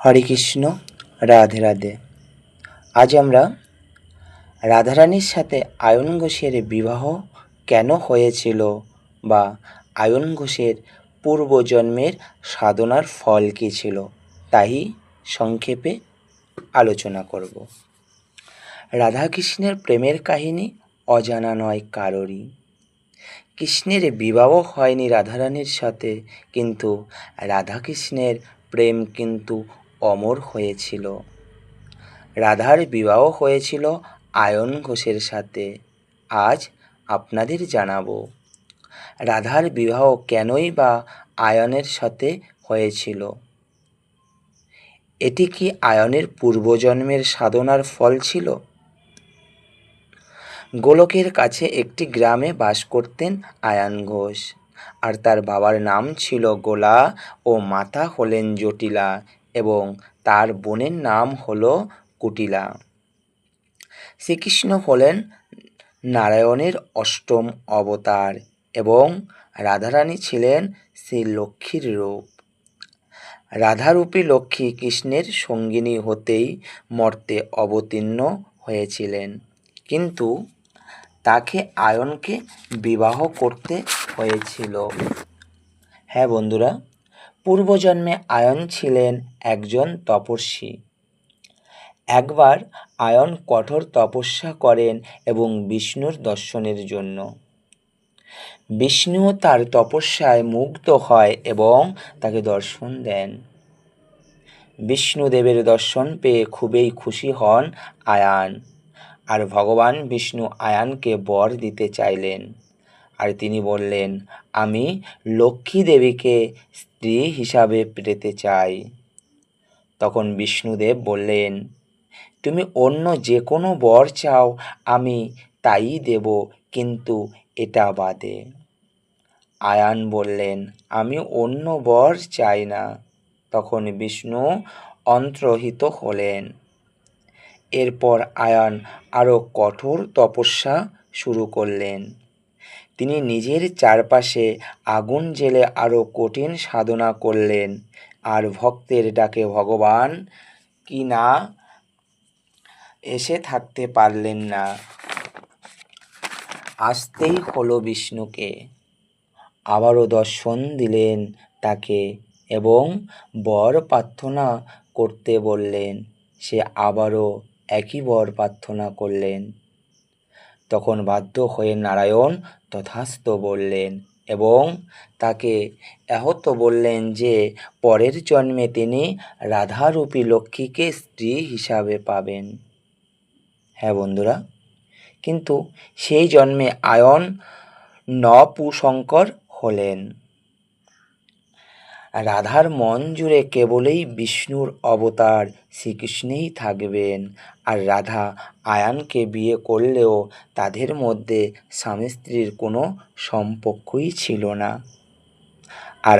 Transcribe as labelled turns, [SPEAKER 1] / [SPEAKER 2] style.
[SPEAKER 1] হরে কৃষ্ণ, রাধে রাধে। আজ আমরা রাধারানীর সাথে আয়ন ঘোষের বিবাহ কেন হয়েছিল বা আয়ন ঘোষের পূর্বজন্মের সাধনার ফল কী ছিল, তাই সংক্ষেপে আলোচনা করব। রাধাকৃষ্ণের প্রেমের কাহিনী অজানা নয় কারোরই। কৃষ্ণের বিবাহ হয়নি রাধারানীর সাথে, কিন্তু রাধাকৃষ্ণের প্রেম কিন্তু অমর হয়েছিল। রাধার বিবাহ হয়েছিল আয়ন ঘোষের সাথে। আজ আপনাদের জানাব, রাধার বিবাহ কেনই বা আয়নের সাথে হয়েছিল? এটি কি আয়নের পূর্বজন্মের সাধনার ফল ছিল? গোলকের কাছে একটি গ্রামে বাস করতেন আয়ান ঘোষ, আর তার বাবার নাম ছিল গোলা ও মাতা হলেন জটিলা। এবং তার বোনের নাম হলো কুটিলা। শ্রীকৃষ্ণ হলেন নারায়ণের অষ্টম অবতার এবং রাধারানী ছিলেন শ্রী লক্ষ্মীর রূপ। রাধারূপী লক্ষ্মী কৃষ্ণের সঙ্গিনী হতেই মর্তে অবতীর্ণ হয়েছিলেন। কিন্তু তাকে আয়নকে বিবাহ করতে হয়েছিল। হ্যাঁ বন্ধুরা পূর্বজন্মে আয়ন ছিলেন একজন তপস্বী। একবার আয়ন কঠোর তপস্যা করেন এবং বিষ্ণুর দর্শনের জন্য। বিষ্ণুও তার তপস্যায় মুগ্ধ হয় এবং তাকে দর্শন দেন। বিষ্ণুদেবের দর্শন পেয়ে খুবই খুশি হন আয়ান। আর ভগবান বিষ্ণু আয়ানকে বর দিতে চাইলেন। আর তিনি বললেন, আমি লক্ষ্মী দেবীকে স্ত্রী হিসাবে পেতে চাই। তখন বিষ্ণুদেব বললেন, তুমি অন্য যে কোনো বর চাও, আমি তাই দেব, কিন্তু এটা বাদে। আয়ান বললেন, আমি অন্য বর চাই না। তখন বিষ্ণু অন্তর্হিত হলেন। এরপর আয়ান আরও কঠোর তপস্যা শুরু করলেন। তিনি নিজের চারপাশে আগুন জেলে আরও কঠিন সাধনা করলেন। আর ভক্তের ডাকে ভগবান কি না এসে থাকতে পারলেন না। আসতেই হলো বিষ্ণুকে। আবারও দর্শন দিলেন তাকে এবং বর প্রার্থনা করতে বললেন। সে আবারও একই বর প্রার্থনা করলেন। তখন বাধ্য হয়ে নারায়ণ তথাস্ত বললেন, এবং তাকে এহত বললেন যে, পরের জন্মে তিনি রাধারূপী লক্ষ্মীকে স্ত্রী হিসাবে পাবেন। হ্যাঁ বন্ধুরা, কিন্তু সেই জন্মে আয়ন নপুশঙ্কর হলেন। রাধার মন জুড়ে কেবলেই বিষ্ণুর অবতার শ্রীকৃষ্ণেই থাকবেন। আর রাধা আয়ানকে বিয়ে করলেও তাদের মধ্যে স্বামী স্ত্রীর কোনো সম্পর্কই ছিল না। আর